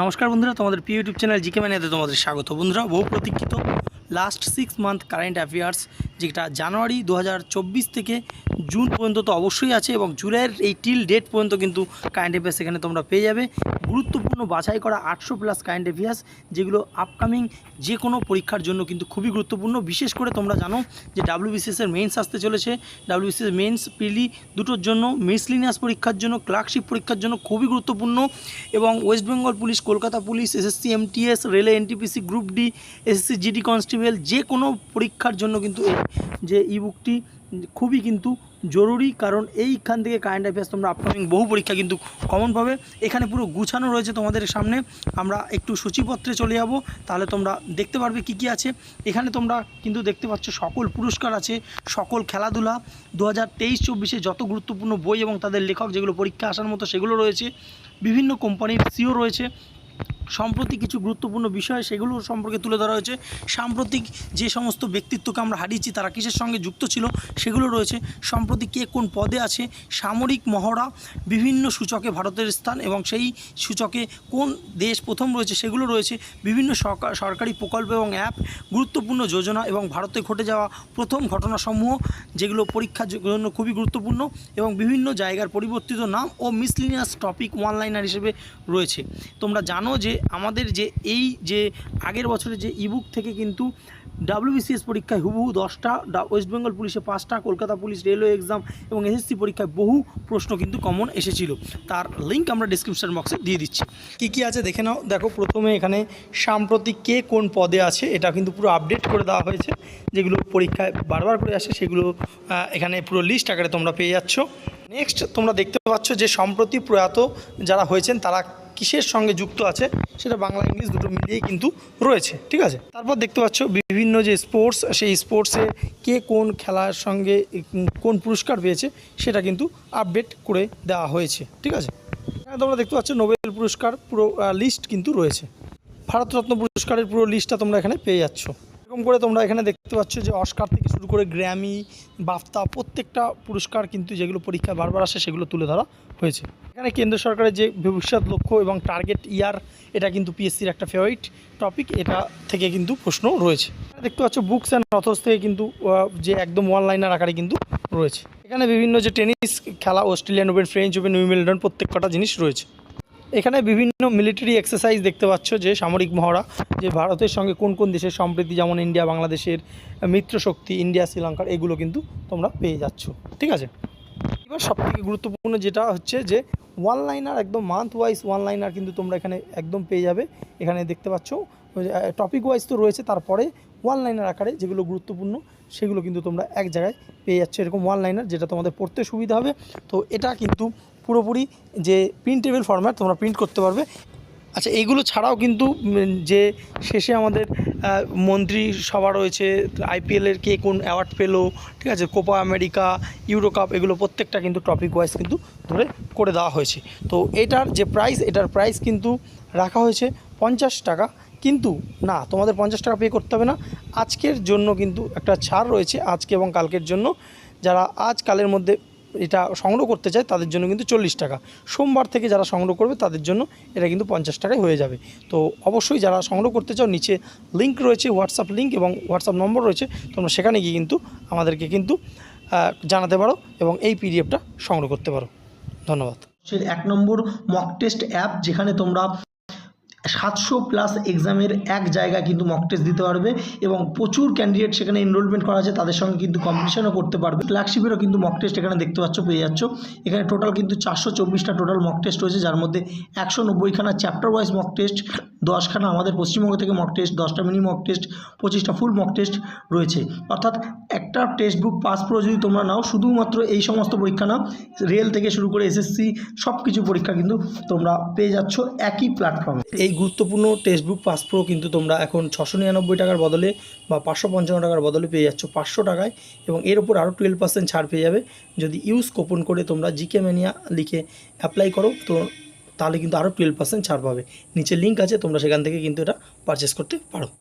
নমস্কার বন্ধুরা, তোমাদের প্রিয় ইউটিউব চ্যানেল জিকে ম্যানেতে তোমাদের স্বাগত। বন্ধুরা, বহু প্রতীক্ষিত last six month current affairs যেটা জানুয়ারি দু হাজার চব্বিশ থেকে জুন পর্যন্ত তো অবশ্যই আছে এবং জুলাইয়ের এই টিল ডেট পর্যন্ত কিন্তু কারেন্ট অ্যাফেয়ার্স এখানে তোমরা পেয়ে যাবে। গুরুত্বপূর্ণ বাছাই করা আটশো প্লাস কারেন্ট অ্যাফেয়ার্স যেগুলো আপকামিং যে কোনো পরীক্ষার জন্য কিন্তু খুবই গুরুত্বপূর্ণ। বিশেষ করে তোমরা জানো যে ডাব্লিউবিসিএসের মেন্স আসতে চলেছে। ডাব্লিউবিসিএস মেন্স পিলি দুটোর জন্য মিসলিনিয়াস পরীক্ষার জন্য ক্লার্কশিপ পরীক্ষার জন্য খুবই গুরুত্বপূর্ণ। এবং West Bengal police Kolkata police SSC MTS রেলে NTPC group D SSC GD constable যে কোনো পরীক্ষার জন্য কিন্তু এই যে ইবুকটি খুবই কিন্তু জরুরি, কারণ এইখান থেকে কারেন্ট অ্যাফেয়ার্স তোমরা আপকামিং বহু পরীক্ষা কিন্তু কমন পাবে। এখানে পুরো গুছানো রয়েছে তোমাদের সামনে। আমরা একটু সূচিপত্রে চলে যাব। তাহলে তোমরা দেখতে পারবে কি কি আছে। এখানে তোমরা কিন্তু দেখতে পাচ্ছ সকল পুরস্কার আছে, সকল খেলাধুলা। দু হাজার তেইশ চব্বিশে যত গুরুত্বপূর্ণ বই এবং তাদের লেখক যেগুলো পরীক্ষা আসার মতো সেগুলো রয়েছে। বিভিন্ন কোম্পানির সিও রয়েছে। সম্প্রতি কিছু গুরুত্বপূর্ণ বিষয়, সেগুলো সম্পর্কে তুলে ধরা হয়েছে। সাম্প্রতিক যে সমস্ত ব্যক্তিত্বকে আমরা হারিয়েছি, তারা কিসের সঙ্গে যুক্ত ছিল, সেগুলো রয়েছে। সম্প্রতি কে কোন পদে আছে, সামরিক মহড়া, বিভিন্ন সূচকে ভারতের স্থান এবং সেই সূচকে কোন দেশ প্রথম রয়েছে, সেগুলো রয়েছে। বিভিন্ন সরকার প্রকল্প এবং অ্যাপ, গুরুত্বপূর্ণ যোজনা এবং ভারতে ঘটে যাওয়া প্রথম ঘটনাসমূহ, যেগুলো পরীক্ষার জন্য খুবই গুরুত্বপূর্ণ এবং বিভিন্ন জায়গার পরিবর্তিত নাম ও মিসলিনিয়াস টপিক ওয়ান হিসেবে রয়েছে। তোমরা জানো যে আমাদের যে এই যে আগের বছরে যে ইবুক থেকে কিন্তু ডাব্লিউবিসিএস পরীক্ষায় হুবহু দশটা ওয়েস্ট বেঙ্গল পুলিশে পাঁচটা, কলকাতা পুলিশ রেলওয়ে এক্সাম এবং এসএসসি পরীক্ষায় বহু প্রশ্ন কিন্তু কমন এসেছিল। তার লিঙ্ক আমরা ডিসক্রিপশন বক্সে দিয়ে দিচ্ছি। কী কী আছে দেখে নাও। দেখো প্রথমে এখানে সাম্প্রতিক কে কোন পদে আছে, এটা কিন্তু পুরো আপডেট করে দেওয়া হয়েছে। যেগুলো পরীক্ষায় বারবার করে আসে, সেগুলো এখানে পুরো লিস্ট আকারে তোমরা পেয়ে যাচ্ছ। নেক্সট তোমরা দেখতে পাচ্ছ যে সম্প্রতি প্রয়াত যারা হয়েছেন, তারা কিসের সঙ্গে যুক্ত আছে সেটা বাংলা, ইংলিশ দুটো মিলিয়েই কিন্তু রয়েছে, ঠিক আছে? তারপর দেখতে পাচ্ছ বিভিন্ন যে স্পোর্টস সেই স্পোর্টসে কে কোন খেলার সঙ্গে কোন পুরস্কার পেয়েছে সেটা কিন্তু আপডেট করে দেওয়া হয়েছে, ঠিক আছে? এখানে তোমরা দেখতে পাচ্ছ নোবেল পুরস্কার পুরো লিস্ট কিন্তু রয়েছে। ভারতরত্ন পুরস্কারের পুরো লিস্টটা তোমরা এখানে পেয়ে যাচ্ছ। এরকম করে তোমরা এখানে দেখতে পাচ্ছ যে অস্কার থেকে শুরু করে গ্র্যামি বাফতা প্রত্যেকটা পুরস্কার কিন্তু যেগুলো পরীক্ষা বারবার আসে সেগুলো তুলে ধরা হয়েছে। এখানে কেন্দ্র সরকারের যে ভবিষ্যৎ লক্ষ্য এবং টার্গেট ইয়ার এটা কিন্তু পিএসসির একটা ফেভারিট টপিক এটা থেকে কিন্তু প্রশ্ন রয়েছে। দেখতে পাচ্ছ বুকস অ্যান্ড অথর্স থেকে কিন্তু যে একদম ওয়ান লাইনার আকারে কিন্তু রয়েছে। এখানে বিভিন্ন যে টেনিস খেলা Australian Open French Open Wimbledon প্রত্যেক কটা জিনিস রয়েছে। এখানে বিভিন্ন মিলিটারি এক্সারসাইজ দেখতে পাচ্ছ যে সামরিক মহড়া, যে ভারতের সঙ্গে কোন কোন দেশের সম্প্রীতি, যেমন ইন্ডিয়া, বাংলাদেশের মিত্র শক্তি, ইন্ডিয়া, শ্রীলঙ্কার, এগুলো কিন্তু তোমরা পেয়ে যাচ্ছ। ঠিক আছে? এবার সবথেকে গুরুত্বপূর্ণ যেটা হচ্ছে যে ওয়ান লাইনার একদম মান্থ ওয়াইজ ওয়ান লাইনার কিন্তু তোমরা এখানে একদম পেয়ে যাবে। এখানে দেখতে পাচ্ছ টপিক ওয়াইজ তো রয়েছে, তারপরে ওয়ান লাইনার আকারে যেগুলো গুরুত্বপূর্ণ, সেগুলো কিন্তু তোমরা এক জায়গায় পেয়ে যাচ্ছ। এরকম ওয়ান লাইনার যেটা তোমাদের পড়তে সুবিধা হবে। তো এটা কিন্তু পুরোপুরি যে প্রিন্টেবল ফরম্যাট তোমরা প্রিন্ট করতে পারবে। আচ্ছা এইগুলো ছাড়াও কিন্তু যে শেষে আমাদের মন্ত্রী সভা রয়েছে আইপিএলের কে কোন অ্যাওয়ার্ড পেল, ঠিক আছে কোপা আমেরিকা ইউরো কাপ এগুলো প্রত্যেকটা কিন্তু টপিক ওয়াইজ কিন্তু ধরে করে দেওয়া হয়েছে। তো এটার যে প্রাইস এটার প্রাইস কিন্তু রাখা হয়েছে পঞ্চাশ টাকা। কিন্তু, না, তোমাদের পঞ্চাশ টাকা পে করতে হবে না। আজকের জন্য কিন্তু একটা ছাড় রয়েছে, আজকে এবং কালকের জন্য। যারা আজ কালের মধ্যে এটা সংগ্রহ করতে চায়, তাদের জন্য কিন্তু চল্লিশ টাকা। সোমবার থেকে যারা সংগ্রহ করবে, তাদের জন্য এটা কিন্তু পঞ্চাশ টাকায় হয়ে যাবে। তো অবশ্যই যারা সংগ্রহ করতে চাও, নিচে লিঙ্ক রয়েছে হোয়াটসঅ্যাপ লিঙ্ক এবং হোয়াটসঅ্যাপ নম্বর রয়েছে, তোমরা সেখানে গিয়ে কিন্তু আমাদেরকে কিন্তু জানাতে পারো এবং এই পিডিএফটা সংগ্রহ করতে পারো। ধন্যবাদ। এক নম্বর মক টেস্ট অ্যাপ যেখানে তোমরা সাতশো প্লাস এক্সামের এক জায়গা কিন্তু মক টেস্ট দিতে পারবে এবং প্রচুর ক্যান্ডিডেট সেখানে এনরোলমেন্ট করা আছে, তাদের সঙ্গে কিন্তু কম্পিটিশনও করতে পারবে। ফ্ল্যাগশিপেরও কিন্তু মক টেস্ট এখানে দেখতে পাচ্ছ, পেয়ে যাচ্ছ। এখানে টোটাল কিন্তু চারশো চব্বিশটা টোটাল মক টেস্ট রয়েছে, যার মধ্যে একশো নব্বইখানা চ্যাপ্টার ওয়াইজ মক টেস্ট দশখানা আমাদের পশ্চিমবঙ্গ থেকে মক টেস্ট দশটা মিনি মক টেস্ট পঁচিশটা ফুল মক টেস্ট রয়েছে। অর্থাৎ একটা টেক্সট বুক পাস প্রো যদি তোমরা নাও, শুধুমাত্র এই সমস্ত পরীক্ষা নাও রেল থেকে শুরু করে এসএসসি সব কিছু পরীক্ষা কিন্তু তোমরা পেয়ে যাচ্ছ একই প্ল্যাটফর্মে এই গুরুত্বপূর্ণ টেক্সট বুক পাস প্রো কিন্তু তোমরা এখন ছশো নিরানব্বই টাকার বদলে বা পাঁচশো পঞ্চান্ন টাকার বদলে পেয়ে যাচ্ছ পাঁচশো টাকায় এবং এর উপর আরও টুয়েলভ পার্সেন্ট ছাড় পেয়ে যাবে। যদি ইউজ কোপন করে তোমরা জিকে ম্যানিয়া লিখে অ্যাপ্লাই করো, তো তাহলে কিন্তু আরও টুয়েলভ পার্সেন্ট ছাড় পাবে। নিচে লিঙ্ক আছে, তোমরা সেখান থেকে কিন্তু এটা পারচেস করতে পারো।